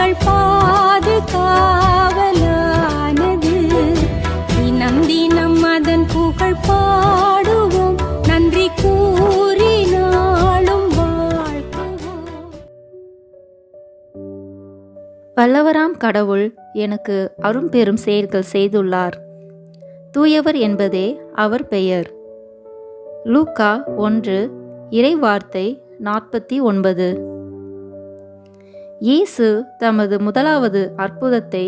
எங்கள் பாதுகாவலானது தினம் தினம் அதன் புகழ் பாடுவோம். நன்றி கூறி நாளும் வல்லவராம் கடவுள் எனக்கு அரும்பெரும் செயல்கள் செய்துள்ளார். தூயவர் என்பதே அவர் பெயர். லூக்கா ஒன்று இறைவார்த்தை நாற்பத்தி ஒன்பது. இயேசு தமது முதலாவது அற்புதத்தை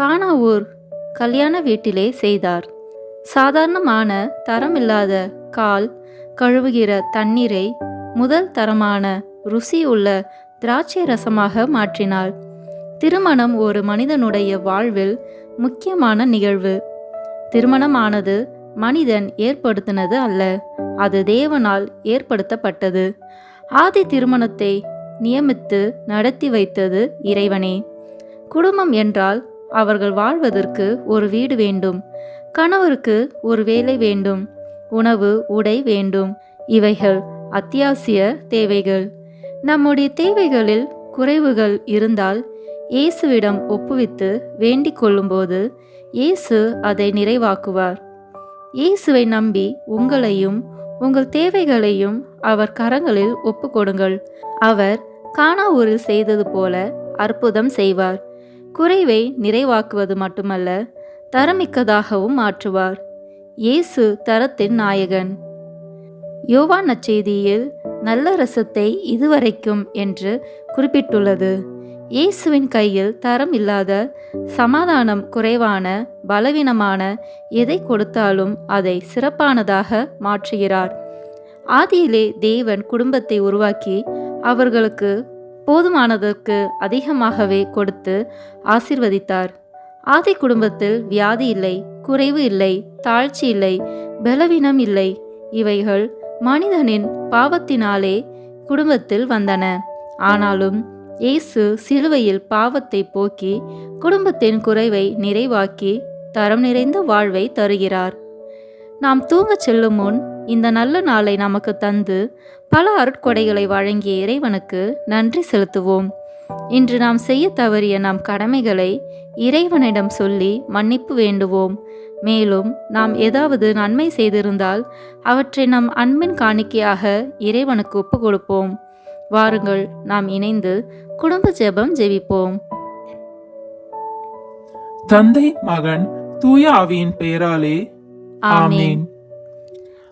கானாவூர் கல்யாண வீட்டிலே செய்தார். சாதாரணமான தரமில்லாத கால் கழுவுகிற தண்ணீரை முதல் தரமான ருசியுள்ள திராட்சை ரசமாக மாற்றினார். திருமணம் ஒரு மனிதனுடைய வாழ்வில் முக்கியமான நிகழ்வு. திருமணமானது மனிதன் ஏற்படுத்தினது அல்ல அது தேவனால் ஏற்படுத்தப்பட்டது. ஆதி திருமணத்தை நியமித்து நடத்தி வைத்தது இறைவனே. குடும்பம் என்றால் அவர்கள் வாழ்வதற்கு ஒரு வீடு வேண்டும் கணவருக்கு ஒரு வேலை வேண்டும் உணவு உடை வேண்டும். இவைகள் அத்தியாவசிய தேவைகள். நம்முடைய தேவைகளில் குறைவுகள் இருந்தால் இயேசுவிடம் ஒப்புவித்து வேண்டிக் கொள்ளும்போது இயேசு அதை நிறைவாக்குவார். இயேசுவை நம்பி உங்களையும் உங்கள் தேவைகளையும் அவர் கரங்களில் ஒப்புக்கொடுங்கள் அவர் கானாவூரில் செய்தது போல அற்புதம் செய்வார். குறைவை நிறைவாக்குவது மட்டுமல்ல தரமிக்கதாகவும் மாற்றுவார் இயேசு தரத்தின் நாயகன். யோவான் நச்செய்தியில் நல்ல ரசத்தை இதுவரைக்கும் என்று குறிப்பிட்டுள்ளது. இயேசுவின் கையில் தரம் இல்லாத சமாதானம் குறைவான பலவீனமான எதை கொடுத்தாலும் அதை சிறப்பானதாக மாற்றுகிறார். ஆதியிலே தேவன் குடும்பத்தை உருவாக்கி அவர்களுக்கு போதுமானதற்கு அதிகமாகவே கொடுத்து ஆசிர்வதித்தார். ஆதி குடும்பத்தில் வியாதி இல்லை குறைவு இல்லை தாழ்ச்சி இல்லை பலவீனம் இல்லை. இவைகள் மனிதனின் பாவத்தினாலே குடும்பத்தில் வந்தன. ஆனாலும் இயேசு சிலுவையில் பாவத்தை போக்கி குடும்பத்தின் குறைவை நிறைவாக்கி தரம் நிறைந்த வாழ்வை தருகிறார். நாம் தூங்கச் செல்லும் முன் இந்த நல்ல நாளை நமக்கு தந்து பல அருட்கொடைகளை வழங்கிய இறைவனுக்கு நன்றி செலுத்துவோம். இன்று நாம் செய்ய தவறிய நம் கடமைகளை இறைவனிடம் சொல்லி மன்னிப்பு வேண்டுவோம். மேலும் நாம் ஏதாவது நன்மை செய்திருந்தால் அவற்றை நம் அன்பின் காணிக்கையாக இறைவனுக்கு ஒப்பு கொடுப்போம் வாருங்கள் நாம் இணைந்து குடும்ப ஜெபம் ஜெபிப்போம். தந்தை மகன் தூய ஆவியின் பெயராலே. ஆமென்.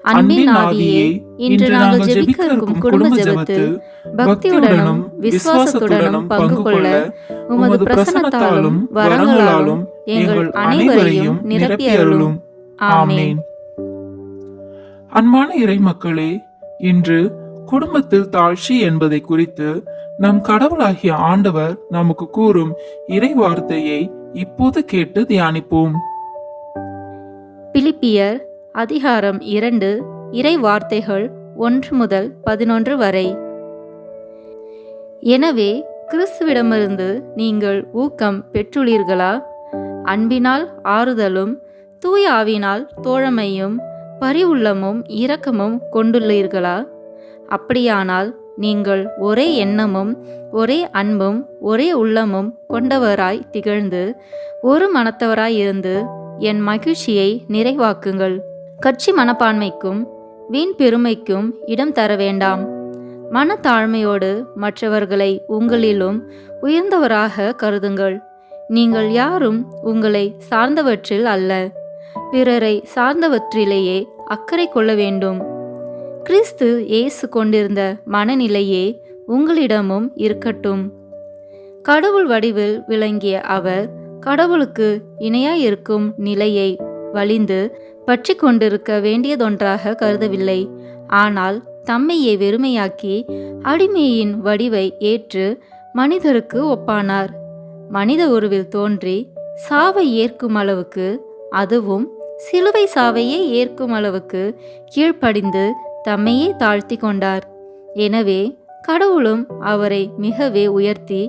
அன்பின் ஆவியே இன்று நாங்கள் ஜெபிக்க இருக்கும் குடும்ப ஜெபத்தில் பக்தியுடனும் விசுவாசத்துடனும் பங்கு கொள்ள உமது பிரசன்னத்தாலும் வரங்களாலும் எங்கள் அனைவரையும் நிரப்பி அருளும் ஆமென். அன்பான இறை மக்களே இன்று குடும்பத்தில் தாழ்ச்சி என்பதை குறித்து நம் கடவுளாகிய ஆண்டவர் நமக்கு கூறும் இறை வார்த்தையை இப்போது கேட்டு தியானிப்போம். பிலிப்பியர் அதிகாரம் இரண்டு இறை வார்த்தைகள் ஒன்று முதல் பதினொன்று வரை. எனவே கிறிஸ்துவிடமிருந்து நீங்கள் ஊக்கம் பெற்றுள்ளீர்களா? அன்பினால் ஆறுதலும் தூய ஆவினால் தோழமையும் பரிவுள்ளமும் இரக்கமும் கொண்டுள்ளீர்களா? அப்படியானால் நீங்கள் ஒரே எண்ணமும் ஒரே அன்பும் ஒரே உள்ளமும் கொண்டவராய் திகழ்ந்து ஒரு மனத்தவராய் இருந்து என் மகிழ்ச்சியை நிறைவாக்குங்கள். கட்சி மனப்பான்மைக்கும் வீண் பெருமைக்கும் இடம் தர வேண்டாம். மனத்தாழ்மையோடு மற்றவர்களை உங்களிலும் உயர்ந்தவராக கருதுங்கள். நீங்கள் யாரும் உங்களை சார்ந்தவற்றில் அல்ல. பிறரை சார்ந்தவற்றிலேயே அக்கறை கொள்ள வேண்டும். கிறிஸ்து இயேசு கொண்டிருந்த மனநிலையே உங்களிடமும் இருக்கட்டும். கடவுள் வடிவில் விளங்கிய அவர் கடவுளுக்கு இணையாயிருக்கும் நிலையை வலிந்து பற்றி கொண்டிருக்க வேண்டியதொன்றாக கருதவில்லை. ஆனால் தம்மையே வெறுமையாக்கி அடிமையின் வடிவை ஏற்று மனிதருக்கு ஒப்பானார். மனித உருவில் தோன்றி சாவை ஏற்கும் அளவுக்கு அதுவும் சிலுவை சாவையே ஏற்கும் அளவுக்கு கீழ்ப்படிந்து தம்மையே தாழ்த்தி கொண்டார். எனவே கடவுளும் அவரை மிகவே உயர்த்தி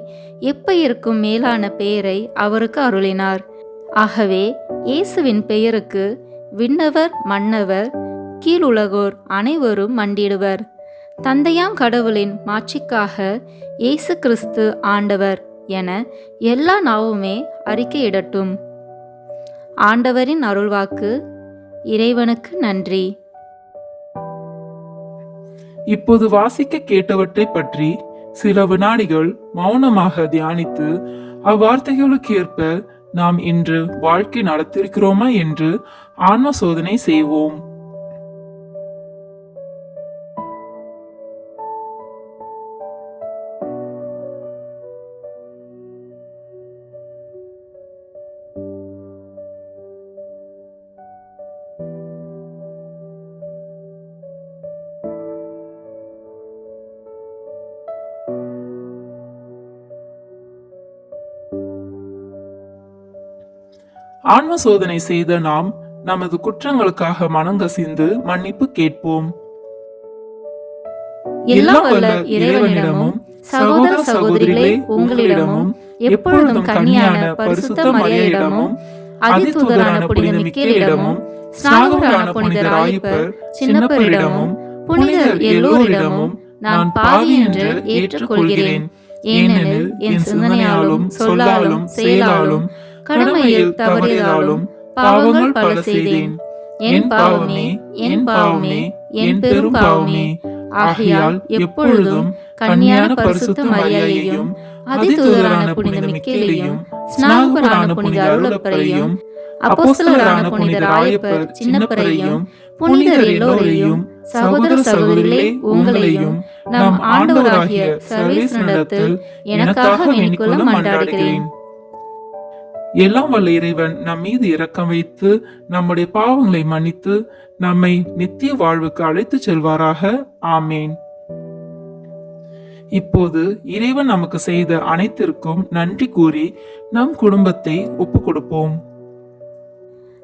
எப்ப இருக்கும் மேலான பெயரை அவருக்கு அருளினார். ஆகவே இயேசுவின் பெயருக்கு விண்ணவர் மன்னவர் கீழுலகோர் அனைவரும் மண்டிடுவர். தந்தையாம் கடவுளின் மாட்சிக்காக இயேசு கிறிஸ்து ஆண்டவர் என எல்லா நாவுமே அறிக்கையிடட்டும். ஆண்டவரின் அருள்வாக்கு இறைவனுக்கு நன்றி. இப்போது வாசிக்க கேட்டவற்றை பற்றி சில வினாடிகள் மௌனமாக தியானித்து அவ்வார்த்தைகளுக்கு ஏற்ப நாம் இன்று வாழ்க்கை நடத்திருக்கிறோமா என்று ஆன்ம சோதனை செய்வோம். ஆன்ம சோதனை செய்த நாம் நமது குற்றங்களுக்காக மனங்கசிந்து மன்னிப்பு கேட்போம். எல்லாம் வல்ல இறைவனிடமும் சகோதர சகோதரிகளே உங்களிடமும் எப்பொழுதும் கன்னியான பரிசுத்த மரியாதையிடமும் அதிதூதரான புனித மிக்கேலிடமும் ஸ்நாகரான புனித ராயிப்பர் சின்னப்பரிடமும் புனிதர் எல்லோரிடமும் நான் பாவி என்று ஏற்றுக்கொள்கிறேன். ஏனெனில் என் சிந்தனையாலும் சொல்லாலும் செயலாலும் கடமையில் தவறியதாலும் பாவங்கள் பல செய்தேன். என் பாவமே என் பாவமே என் பெரும் பாவமே. ஆகையால் எப்பொழுதும் கன்னியான பரிசுத்த மரியாதையையும் அதிதூதரான புனித மிக்கேலையும் ஸ்நாகரான புனித அருளப்பரையும் அப்போஸ்தலரான புனித ராயப்பர் சின்னப்பரையும் புனிதர் எல்லோரையும் சகோதர சகோதரிகளே உங்களையும் நம் ஆண்டவராகிய சர்வேசனிடத்தில் எனக்காக வேண்டிக்கொள்ள மன்றாடுகிறேன். எல்லாம் வல்ல இறைவன் நம் மீது இரக்கம் வைத்து நம்முடைய பாவங்களை மன்னித்து நம்மை நித்திய வாழ்வுக்கு அழைத்துச் செல்வாராக. ஆமேன். இப்போது இறைவன் நமக்கு செய்த அனைத்திற்கும் நன்றி கூறி நம் குடும்பத்தை ஒப்பு கொடுப்போம்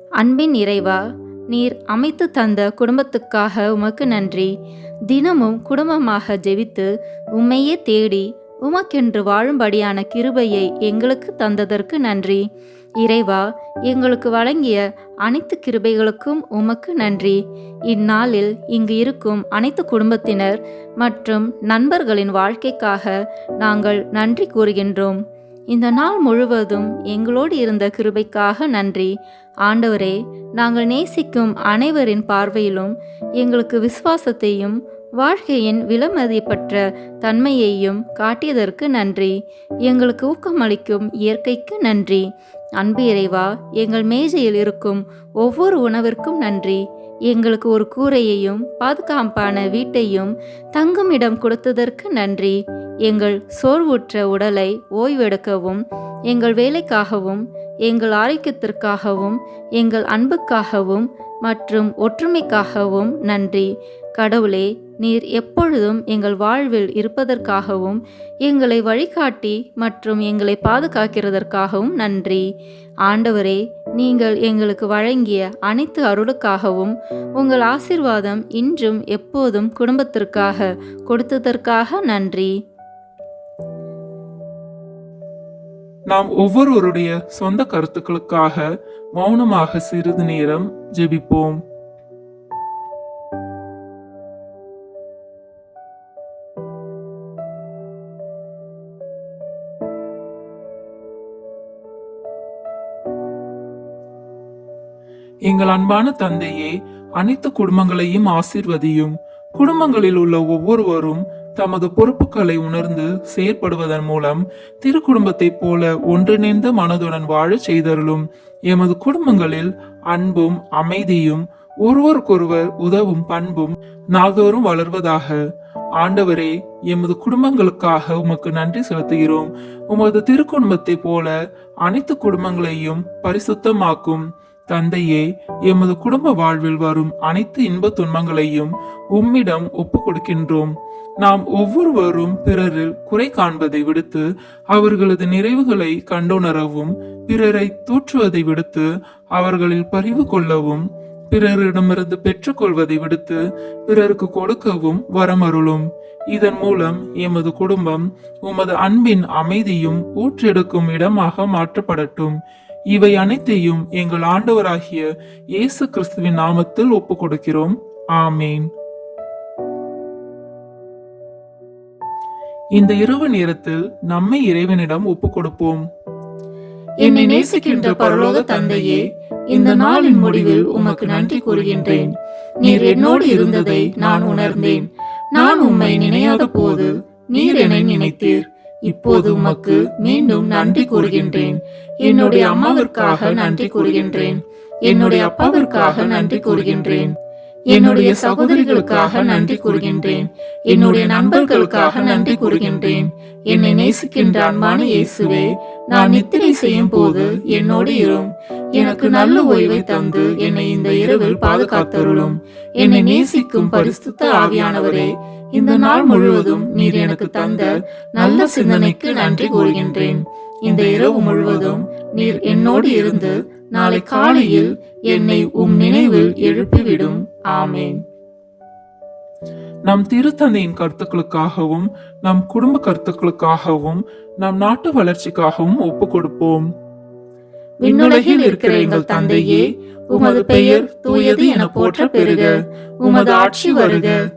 அன்பின் இறைவா நீர் அமைத்து தந்த குடும்பத்துக்காக உமக்கு நன்றி. தினமும் குடும்பமாக ஜெபித்து உம்மையே தேடி உமக்கென்று வாழும்படியான கிருபையை எங்களுக்கு தந்ததற்கு நன்றி. இறைவா எங்களுக்கு வழங்கிய அனைத்து கிருபைகளுக்கும் உமக்கு நன்றி. இந்நாளில் இங்கு இருக்கும் அனைத்து குடும்பத்தினர் மற்றும் நண்பர்களின் வாழ்க்கைக்காக நாங்கள் நன்றி கூறுகின்றோம். இந்த நாள் முழுவதும் எங்களோடு இருந்த கிருபைக்காக நன்றி. ஆண்டவரே நாங்கள் நேசிக்கும் அனைவரின் பார்வையிலும் எங்களுக்கு விசுவாசத்தையும் வாழ்க்கையின் விலமதிப்பற்ற தன்மையையும் காட்டியதற்கு நன்றி. எங்களுக்கு ஊக்கமளிக்கும் இயற்கைக்கு நன்றி. அன்பு இறைவா எங்கள் மேஜையில் இருக்கும் ஒவ்வொரு உணவிற்கும் நன்றி. எங்களுக்கு ஒரு கூரையையும் பாதுகாப்பான வீட்டையும் தங்கும் இடம் கொடுத்ததற்கு நன்றி. எங்கள் சோர்வுற்ற உடலை ஓய்வெடுக்கவும் எங்கள் வேலைக்காகவும் எங்கள் ஆரோக்கியத்திற்காகவும் எங்கள் அன்புக்காகவும் மற்றும் ஒற்றுமைக்காகவும் நன்றி. கடவுளே நீர் எப்பொழுதும் எங்கள் வாழ்வில் இருப்பதற்காகவும் எங்களை வழிகாட்டி மற்றும் எங்களை பாதுகாக்கிறதற்காகவும் நன்றி. ஆண்டவரே நீங்கள் எங்களுக்கு வழங்கிய அனைத்து அருளுக்காகவும் உங்கள் ஆசிர்வாதம் இன்றும் எப்போதும் குடும்பத்திற்காக கொடுத்ததற்காக நன்றி. நாம் ஒவ்வொருவருடைய சொந்த கருத்துக்களுக்காக மௌனமாக சிறிது நேரம் ஜெபிப்போம். எங்கள் அன்பான தந்தையே அனைத்து குடும்பங்களையும் ஆசீர்வதியும். குடும்பங்களில் உள்ள ஒவ்வொருவரும் தமது பொறுப்புகளை உணர்ந்து செயற்படுவதன் மூலம் திருக்குடும்பத்தைப் போல ஒன்றிணைந்த மனதுடன் வாழச் செய்தருளும். எமது குடும்பங்களில் அன்பும் அமைதியும் ஒருவருக்கொருவர் உதவும் பண்பும் நாள்தோறும் வளர்வதாக. ஆண்டவரே எமது குடும்பங்களுக்காக உமக்கு நன்றி செலுத்துகிறோம். உமது திருக்குடும்பத்தைப் போல அனைத்து குடும்பங்களையும் பரிசுத்தமாக்கும். தந்தையே எமது குடும்ப வாழ்வில் வரும் அனைத்து இன்ப துன்பங்களையும் உம்மிடம் ஒப்பு கொடுக்கின்றோம் நாம் ஒவ்வொருவரும் பிறரில் குறை காண்பதை விடுத்து அவர்களது நிறைவுகளை கண்டுணரவும் பிறரை தூற்றுவதை விடுத்து அவர்களில் பரிவு கொள்ளவும் பிறரிடமிருந்து பெற்றுக்கொள்வதை விடுத்து பிறருக்கு கொடுக்கவும் வரமருளும். இதன் மூலம் எமது குடும்பம் உமது அன்பின் அமைதியும் ஊற்றெடுக்கும் இடமாக மாற்றப்படட்டும். இவை அனைத்தையும் எங்கள் ஆண்டவராகிய இயேசு கிறிஸ்துவின் நாமத்தில் ஒப்பு கொடுக்கிறோம் ஆமேன். இந்த இரவு நேரத்தில் நம்மை இறைவனிடம் ஒப்பு கொடுப்போம் என்னை நேசிக்கின்ற பரலோக தந்தையே இந்த நாளின் முடிவில் உமக்கு நன்றி கூறுகின்றேன். நீர் என்னோடு இருந்ததை நான் உணர்ந்தேன். நான் உம்மை நினையாத போது நீர் என்னை நினைத்தீர். இப்போது உமக்கு மீண்டும் நன்றி கூறுகின்றேன். என்னுடைய அம்மாவிற்காக நன்றி கூறுகின்றேன். என்னுடைய அப்பாவிற்காக நன்றி கூறுகின்றேன். என்னுடைய சகோதரிகளுக்காக நன்றி கூறுகின்றேன். என்னுடைய நண்பர்களுக்காக நன்றி கூறுகின்றேன். என்னை நேசிக்கின்ற அன்பான இயேசுவே நான் நித்திரை செய்யும் போது என்னோடு இரும். எனக்கு நல்ல ஓய்வை தந்து என்னை இந்த இரவில் பாதுகாத்தருளும். என்னை நேசிக்கும் பரிசுத்த ஆவியானவரே இந்த நாள் முழுவதும் நீர் எனக்கு தந்த நல்ல சிந்தனைக்கு நன்றி கூறுகின்றேன். இந்த இரவு முழுவதும் நீர் என்னோடு இருந்து நாளை காலையில் என்னை உம் நினைவில் எழுப்பிவிடும். ஆமேன். நம் திருத்தந்தையின் கருத்துக்களுக்காகவும் நம் குடும்ப கருத்துக்களுக்காகவும் நம் நாட்டு வளர்ச்சிக்காகவும் ஒப்புக் கொடுப்போம் விண்ணுலகில் இருக்கிற எங்கள் தந்தையே உமது பெயர் தூயது என போற்ற பெறுக. உமது ஆட்சி வருக.